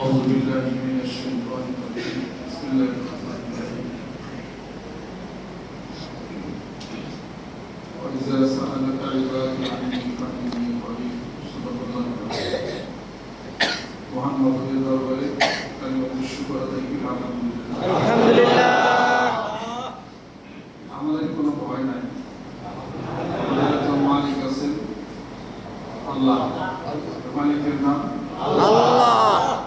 أعوذ بالله من الشيطان الرجيم بسم الله الرحمن الرحيم وإذا سألك عبادي عني فإني قريب صدق الله العظيم وعن رضي الله عنه كلمة الشكر طيب الحمد لله আলহামদুলিল্লাহ আমাদের কোনো ভয় নাই আমাদের একজন মালিক আছেন আল্লাহ মালিকের নাম আল্লাহ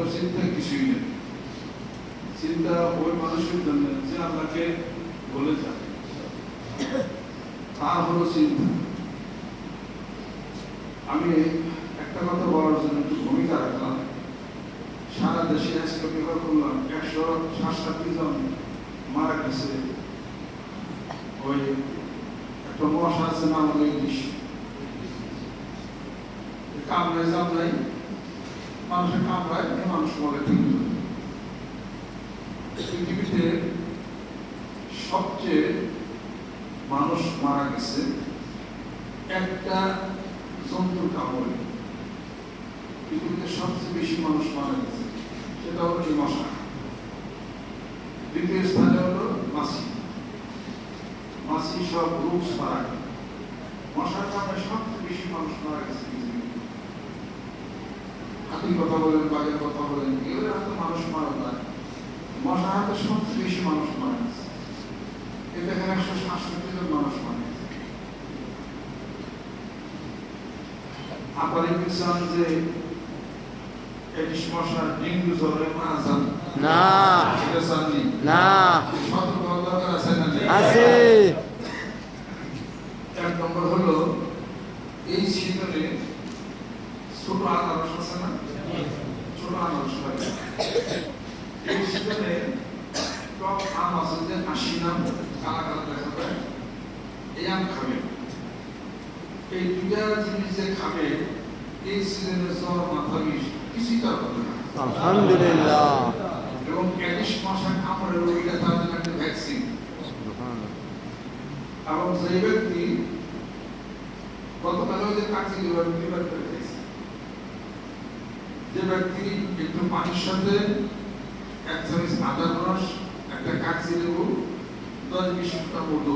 অতএব চিন্তা কিছুই নেই। চিন্তা ওই মানুষের জন্য যে আল্লাহকে বলে যায় তা হলো চিন্তা। আমি একটা কথা বলার জন্য একটু ভূমিকা রাখলাম। সারা দেশে আজকে বিভাগ করলাম। একশো সাতষট্টি জন মারা গেছে। ওই একটা মশা আছে নাম হলো ইলিশ কামড়ায় জামড়ায় মানুষের কামড়ায় মানুষ কিন্তু পৃথিবীতে সবচেয়ে মানুষ মারা গেছে একটা জন্তুর কামড়ে। পৃথিবীতে সবচেয়ে বেশি মানুষ মারা গেছে, সেটা হলো এই মশা। দ্বিতীয় স্থানে হলো মাছি। মাছি সব রোগ গেছে। মশার কামড়ে সবচেয়ে বেশি মানুষ মারা গেছে হাতির কথা বলেন বাঘের কথা বলেন এগুলো হাতে মানুষ মারা যায়। মশার হাতে সবচেয়ে বেশি মানুষ মারা গেছে। এই দেখেন একশো সাতষট্টি জন মানুষ মারা গেছে। আপনারা কি যে এডিস মশা ডেঙ্গু জ্বরে মারা যান? না। এটা চাননি না? সতর্ক দরকার আছে না আছে। এক নম্বর হলো এই সিজনে ছোট আনারস আছে না? যায় এই আম খাবে এই দুটা জিনিস যে খাবে এই সিজনে জ্বর মাথা বিষ কিছুই তার হবে না আলহামদুলিল্লাহ। এবং অ্যাডিস মশা কামড়ে রোগীটা তার জন্য একটা ভ্যাকসিন এবং যে ব্যক্তি গতকাল যে কাছে যে ব্যক্তি একটু পানির সাথে এক চামচ আদার রস, একটা কাগজি লেবু, দশ বিশ ফুটা মধু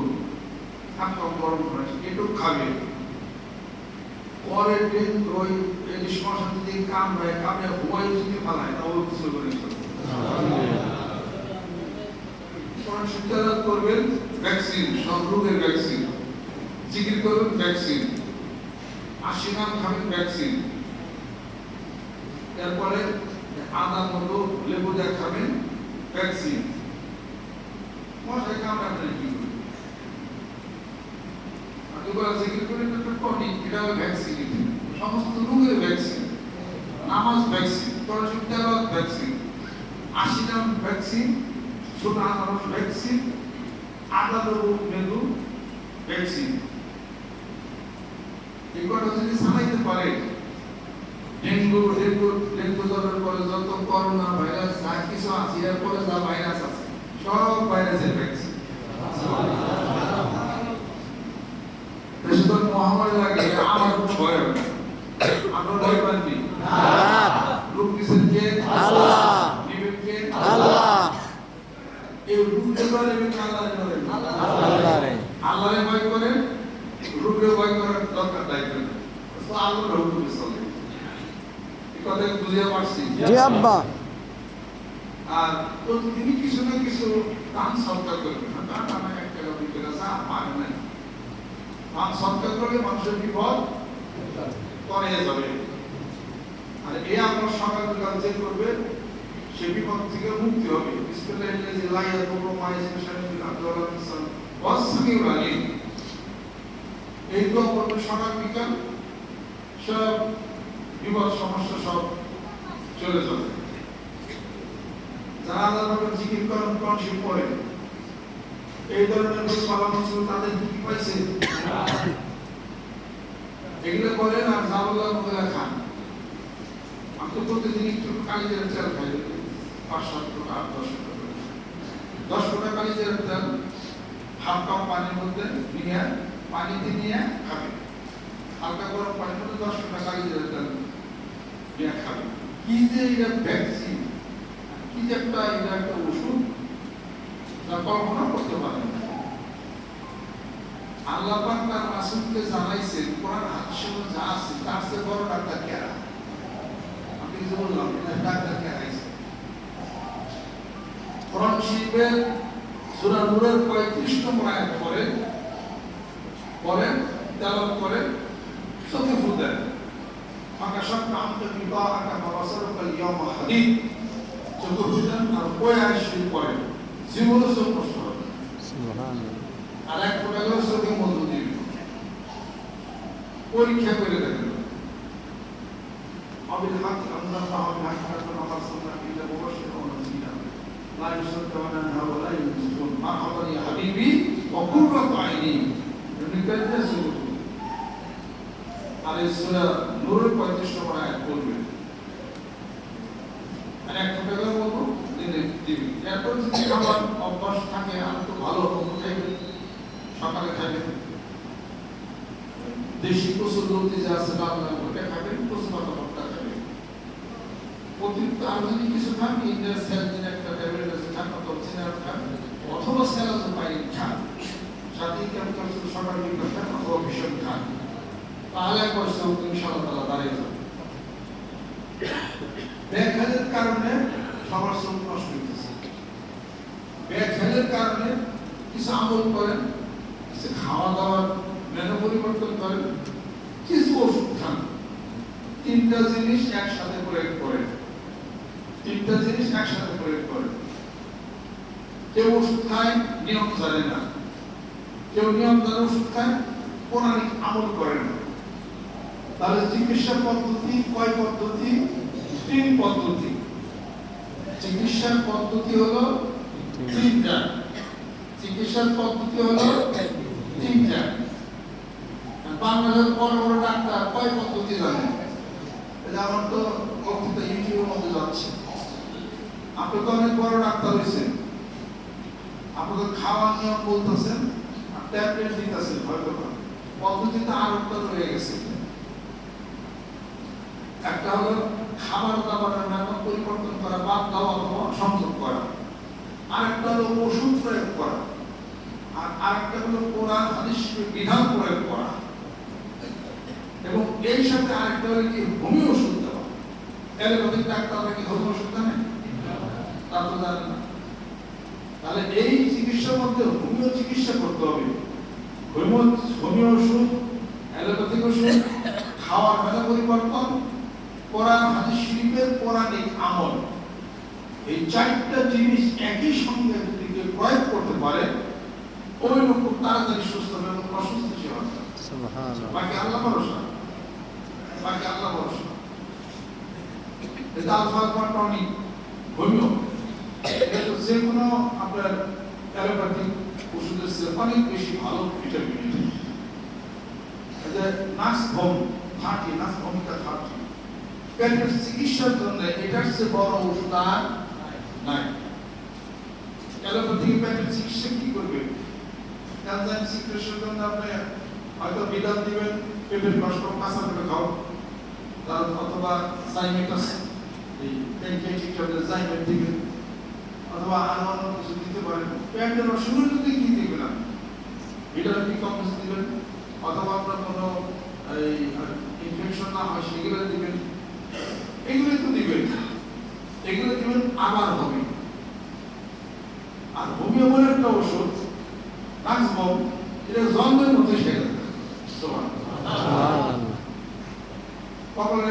গরম খাবে। পরের দিন ওই যদি কামড়ায় কামড়ে হুয়াই যদি ফালায়, তাও কিছু করে করবেন ভ্যাকসিন, সব রোগের ভ্যাকসিন। জিকির করবেন ভ্যাকসিন। আশি নাম খাবেন ভ্যাকসিন। এরপরে আদা মতো লেবু দিয়ে খাবেন ভ্যাকসিন। মশাই কি সমস্ত রোগের ভ্যাকসিন, নামাজ ভ্যাকসিন ভ্যাকসিন ভ্যাকসিন ভ্যাকসিন লেবু মেদু ভ্যাকসিন এগুলো যদি চালাইতে পারে, ডেঙ্গু জ্বরের পরে যত করোনা ভাইরাস যা কিছু আছে এরপরে যা ভাইরাস আছে, সব ভাইরাসের ভ্যাকসিন দেশে তো মহামারী লাগে আমার ভয় হবে আপনার ভয় পাননি লোক দিচ্ছেন কে আল্লাহ নিবেন কে আল্লাহ এই রূপে বলে এবং আল্লাহরে বলে আল্লাহ রে আল্লাহরে ভয় করেন রূপে ভয় করার দরকার নাই কেন তো আল্লাহর হুকুমে চলে এই কথা বুঝিয়ে পারছি জি আব্বা। আর প্রতিদিনই কিছু না কিছু দান সরকার করবে না দান আমাকে এক টাকা দুই টাকা যা পারে না দান সরকার করলে মানুষের বিপদ পরে যাবে। আর এই আপনার সকাল বিকাল যে করবে সে বিপদ থেকে মুক্তি হবে। বিসমিল্লাহ ইল্লাজি লা ইয়াদুররু মা ইসমিহি শাইউন ফিল আরদি ওয়া লা ফিস সামা ওয়াস সামিউল আলিম এই দোয়া করবে সকাল বিকাল। সব বিপদ সমস্যা সব চলে যাবে। যারা আল্লাহর জিকির করেন কনসিভ করেন এই ধরনের লোক পালানো ছিল তাদের কি পাইছে? এগুলো করেন আর জাবল্লাহ মুখে খান। আমি তো প্রতিদিন একটু কালিজের তেল খাই। পাঁচ সাত টাকা আট, দশ টাকা দশ টাকা কালিজের তেল, হাফ কাপ পানির মধ্যে নিয়ে, পানিতে নিয়ে খাবে হালকা গরম পানির মধ্যে দশ টাকা কালিজের তেল। নিয়ে খাবে কি যে এটা ভ্যাকসিন কি যে একটা এটা একটা ওষুধ যা কল্পনা করতে পারেন আল্লাহ পাক তার রাসূলকে জানাইছেন, কোরআন হাদিসে যা আছে, তার চেয়ে বড় ডাক্তার কেরা আমি যে বললাম, এটা ডাক্তার কেরা আছে কোরআন শরীফের সূরা নূরের 35 নম্বর আয়াত পড়ে পড়ে, তেলাওয়াত করে, চোখে ফুল দেন। সব আকা বাবাসারুকা ইয়াম হাদিদ। চোখে ফুল দেন আর আয়াত শরীফ পড়ে? জীবনে হবে। সুবহানাল্লাহ। আর এক ফোটা করে চোখে মধু দিবি। পরীক্ষা করে দেখেন। অবিল হাক আমরা তাহলে হাক হাক আমার সামনে ইল্লা মুবাশশির ওয়া নাযীরা লা ইউসাদ্দাউনা আনহা ওয়া লা ইউনজিফুন মারহাবান ইয়া হাবিবি ওয়া কুররাতু আইনি। এমনি কাজে শুরু আর এই সূরা নূরের 35 নম্বর আয়াত বলবেন আর দিবি। এরপর যদি খাবার অভ্যাস থাকে, আর ভালো মধু খাইবে সকালে দেশি যে আছে খাবেন খাবেন অতিরিক্ত আর যদি কিছু ইন্ডিয়ার একটা ট্যাবলেট আছে অথবা সিনার খান। সাথে বিকাল খান, অথবা ভীষণ খান। ইনশাআল্লাহ দাঁড়িয়ে যাবে। কারণে সবার কারণে কিছু আমল করেন, কিছু খাওয়া দাওয়ার মেনু পরিবর্তন করেন, কিছু ওষুধ খান। তিনটা জিনিস একসাথে প্রয়োগ করেন। তিনটা জিনিস একসাথে প্রয়োগ করেন। কেউ ওষুধ খায়, নিয়ম জানে না। কেউ নিয়ম জানে ওষুধ খায়, পৌরাণিক আমল করে না। তাহলে চিকিৎসা পদ্ধতি কয় পদ্ধতি? তিন পদ্ধতি। চিকিৎসার পদ্ধতি হলো তিনটা। চিকিৎসার পদ্ধতি হলো তিনটা। বাংলাদেশের বড় বড় ডাক্তার কয় পদ্ধতি জানে? আমার তো বক্তৃতা ইউটিউবের মধ্যে যাচ্ছে। আপনি তো অনেক বড় ডাক্তার হয়েছেন আপনাদের খাওয়ার নিয়ম বলতেছেন ট্যাবলেট দিতেছেন হয়তো না। পদ্ধতিতে আর রয়ে গেছে। একটা হলো খাবার দাবারের নাম পরিবর্তন করা বাদ দেওয়া অথবা সংযোগ করা। আরেকটা হলো ওষুধ প্রয়োগ করা। আর আরেকটা হলো কোরআন, হাদিস বিধান প্রয়োগ করা। এবং এই সাথে আরেকটা হলো কি হোমিও ওষুধ দেওয়া। অ্যালোপ্যাথিক ডাক্তাররা কি হোমিও ওষুধ জানে তা তো জানে না। তাহলে এই চিকিৎসার মধ্যে হোমিও চিকিৎসা করতে হবে। হোমিও হোমিও ওষুধ, অ্যালোপ্যাথিক ওষুধ, খাওয়ার মেলা পরিবর্তন কোরআন হাদিস শরীফের পৌরাণিক আমল এই চারটা জিনিস একই সঙ্গে যদি কেউ প্রয়োগ করতে পারে ওই লোক খুব তাড়াতাড়ি সুস্থ হবে এবং অসুস্থ সে হবে। বাকি আল্লাহ ভরসা। বাকি আল্লাহ ভরসা। এটা আলফা আলফা টনিক হোমিও এটা যে কোনো আপনার অ্যালোপ্যাথিক ওষুধের চেয়ে অনেক বেশি ভালো ভিটামিন। এটা নাস ভম থার্টি নাস ভমিকা থার্টি পেটের চিকিৎসার জন্য এটার চেয়ে বড় ওষুধ আর নাই। অ্যালোপ্যাথিক পেটের চিকিৎসা কি করবে? এনজাইম সিক্রেশন জন্য আপনি হয়তো বিধান দিবেন, পেটের কষ্ট কাঁচা করে খাও অথবা সাইমেটাস এই প্যানক্রিয়াটিক ট্যাবলেট জাইমেট দিবেন। অথবা আরও অন্য কিছু দিতে পারেন। পেটের অসুবিধা যদি কি দিবেন আপনি? ভিটামিন কমপ্লেক্স দিবেন? অথবা আপনার কোনো, এই ইনফেকশন না হয় সেগুলো দিবেন। এগুলো তো দিবেন। এগুলো দিবেন আবার হবে। আর হোমিও বলে একটা ওষুধ নাক্সবম এটা জন্মের মতো সেরে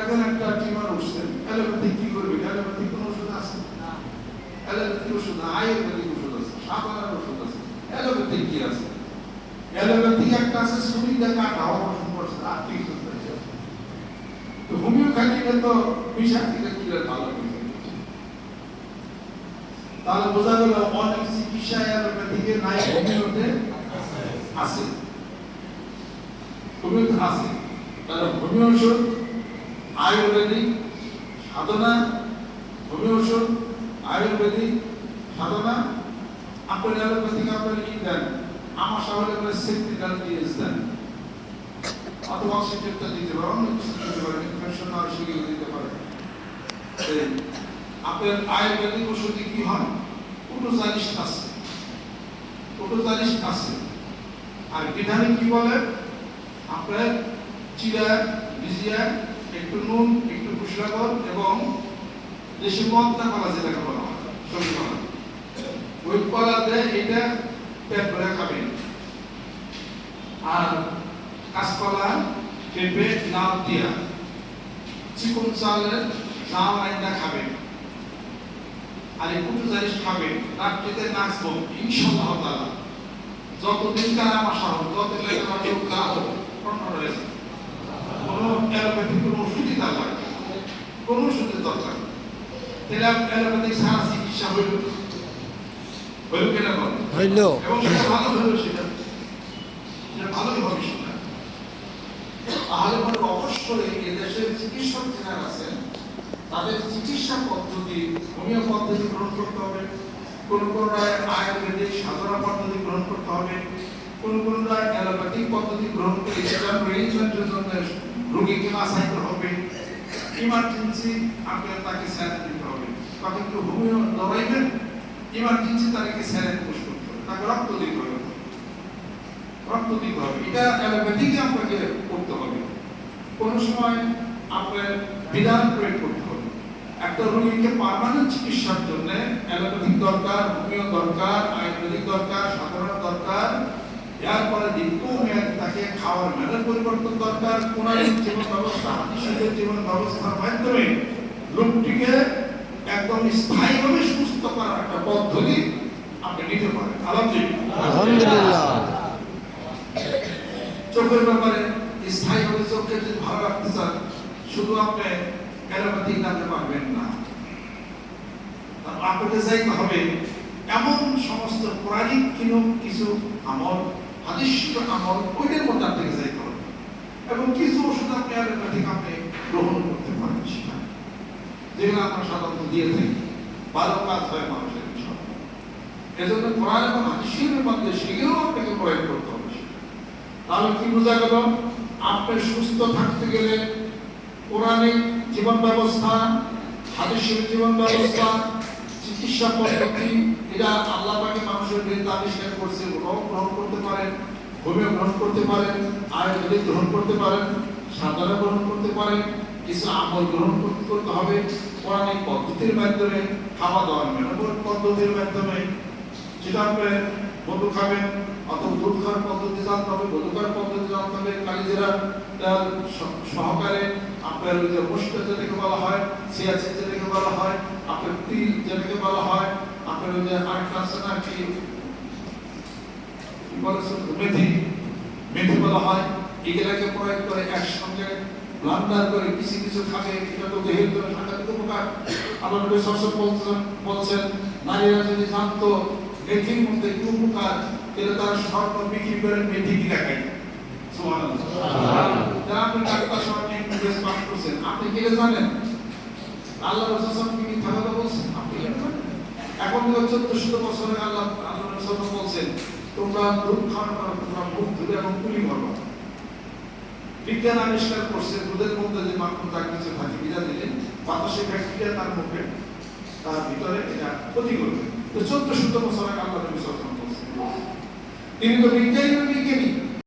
এখন একটা টিউমার উঠছে। অ্যালোপ্যাথিক কি করবে? অ্যালোপ্যাথিক কোনো ওষুধ আছে? অ্যালোপ্যাথিক ওষুধ না আয়ুর্বেদিক ওষুধ আছে সাধারণ ওষুধ আছে। অ্যালোপ্যাথিক কি আছে? অ্যালোপ্যাথিক একটা আছে সুবিধা কাটা অপারেশন করছে আর কি ওষুধ আছে তো হোমিওপ্যাথিকে তো বিষাক্ত থেকে কি ভালো তাহলে বোঝা গেল অনেক চিকিৎসা অ্যালোপ্যাথিকে নাই, হোমিওতে আছে। হোমিওতে আছে। তাহলে হোমিও ওষুধ আয়ুর্বেদিক সাধনা, হোমিও ওষুধ আয়ুর্বেদিক সাধনা। আপনার অ্যালোপ্যাথিক আপনার ই দেন। আমার আপনার সেন্ট্রিকাল ডিএস দেন। অথবা অক্সিজেনটা দিতে পারে অন্য কিছু দিতে পারে সেগুলো দিতে পারে। আপনার আয়ুর্বেদিক ওষুধে কি হয়? ওটোজালিস আছে। ওটোজালিস আছে। আর বিধানে কি বলে? আপনার চিরা ভিজিয়া, একটু নুন, একটু কুশলাগর এবং দেশি মদনা কলা যেটাকে বলা হয় ওই কলাতে এটা পেট ভরে খাবেন। আর কাঁচকলা পেঁপে লাউ দিয়া। চিকন চালের লাউ আইনা খাবেন আর এই কুটু জারিস খাবেন রাত্রিতে নাচবো ইনশাল্লাহ তাআলা। যতদিন কার আমার সাহস যতদিন আমার হবে কন্ট্রোল রয়েছে কোনো অ্যালোপ্যাথিক কোনো ওষুধই না। কোনো ওষুধের দরকার। তাহলে অ্যালোপ্যাথিক সারা চিকিৎসা হইল। হইল কেনা? হইল। এবং সেটা ভালো সেটা সেটা ভালোই হবে সেটা তাহলে পরে অবশ্যই এদেশের চিকিৎসক যারা আছেন, তাদের চিকিৎসা পদ্ধতি, হোমিও পদ্ধতি গ্রহণ করতে হবে। কোন কোন আয়ুর্বেদিক সাধনা পদ্ধতি গ্রহণ করতে হবে। কোন কোন অ্যালোপ্যাথিক পদ্ধতি গ্রহণ করে সেটার ম্যানেজমেন্টের জন্য রোগীকে বাঁচাইতে হবে। ইমার্জেন্সি আপনার তাকে স্যালাইন দিতে হবে। তাকে একটু হোমিও দবাইবেন, ইমার্জেন্সি তাকে স্যালাইন পুশ করতে হবে। তাকে রক্ত দিতে হবে। রক্ত এটা অ্যালোপ্যাথিকে আপনাকে করতে হবে। কোন সময় আপনার বিধান প্রয়োগ করতে হবে। একটা রোগীকে পার্মানেন্ট চিকিৎসার জন্য অ্যালোপ্যাথিক দরকার, হোমিও দরকার, আয়ুর্বেদিক দরকার, সাধারণ দরকার। এরপরে দীর্ঘমেয়াদী তাকে খাওয়ার ম্যানার পরিবর্তন দরকার। কোরআনের জীবন ব্যবস্থা হাদিসের জীবন ব্যবস্থার মাধ্যমে লোকটিকে একদম স্থায়ীভাবে সুস্থ করার একটা পদ্ধতি আপনি নিতে পারেন। আলহামদুলিল্লাহ আলহামদুলিল্লাহ। চোখের ব্যাপারে স্থায়ীভাবে চোখকে যদি ভালো রাখতে চান, শুধু আপনি অ্যালোপ্যাথিক নামতে পারবেন না। আপনাকে চাইতে হবে, এমন সমস্ত কিছু আমল হাদিসিক আমল, ওইটার মধ্যে আপনাকে চাইতে হবে এবং কিছু ওষুধ আপনি আপনি গ্রহণ করতে পারেন সেটা যেগুলো আমরা সাধারণত দিয়ে থাকি। ভালো কাজ হয় মানুষের। এজন্য কোরআন এবং হাদিসের মধ্যে সেগুলো আপনাকে প্রয়োগ করতে তাহলে কি বোঝা গেল? আপনি সুস্থ থাকতে গেলে কোরআনিক জীবন ব্যবস্থা, হাদিসের জীবন ব্যবস্থা, চিকিৎসা পদ্ধতি, এটা আল্লাহ পাকে মানুষের বিরুদ্ধে আবিষ্কার করছে গ্রহণ করতে পারেন, হোমিও গ্রহণ করতে পারেন, আয়ুর্বেদিক গ্রহণ করতে পারেন সাধারণ গ্রহণ করতে পারেন, কিছু আমল গ্রহণ করতে হবে কোরআনিক পদ্ধতির মাধ্যমে, খাওয়া দাওয়ার মেনবর পদ্ধতির মাধ্যমে। যেটা আপনি মধু খাবেন অথবা দুধ পদ্ধতি জানতে হবে মধু পদ্ধতি জানতে হবে কালিজিরা সহকারে আপনার যে মুষ্টা যেটাকে বলা হয় সিয়াচিন যেটাকে বলা হয়, আপনার তিল যেটাকে বলা হয়, আপনার যে আরেকটা আছে না কি? মেথি মেথি বলা হয়। এগুলাকে প্রয়োগ করে একসঙ্গে ব্লান্ডার করে কিছু কিছু খাবে এটা তো দেহের জন্য সাংঘাতিক উপকার। আল্লাহ নবী সাল্লাল্লাহু বলছেন, নারীরা যদি জানতো, মেথির মধ্যে কি উপকার? তারা স্বর্ণ বিক্রি করে মেথি কিনা খায় যারা আপনি ডাক্তার সমাজে ইংরেজ পাস করছেন আপনি কি জানেন আল্লাহ রাসূল সাল্লাল্লাহু আলাইহি ওয়াসাল্লাম কি মিথ্যা কথা বলছেন? আপনি কি এটা জানেন? এখন তো চোদ্দশত বছরে আল্লাহ আল্লাহ রাসূল বলছেন তোমরা দুধ খাওয়ার পর তোমরা মুখ ধুলে এবং কুলি ভরবা বিজ্ঞান আবিষ্কার করছে দুধের মধ্যে যে কিছু থাকে বিজা দিলে বাতাসে ব্যাকটেরিয়া তার মুখে তার ভিতরে এটা ক্ষতি করবে। তো চোদ্দ শত বছর আগে আল্লাহ তিনি তো বিজ্ঞানী বিজ্ঞানী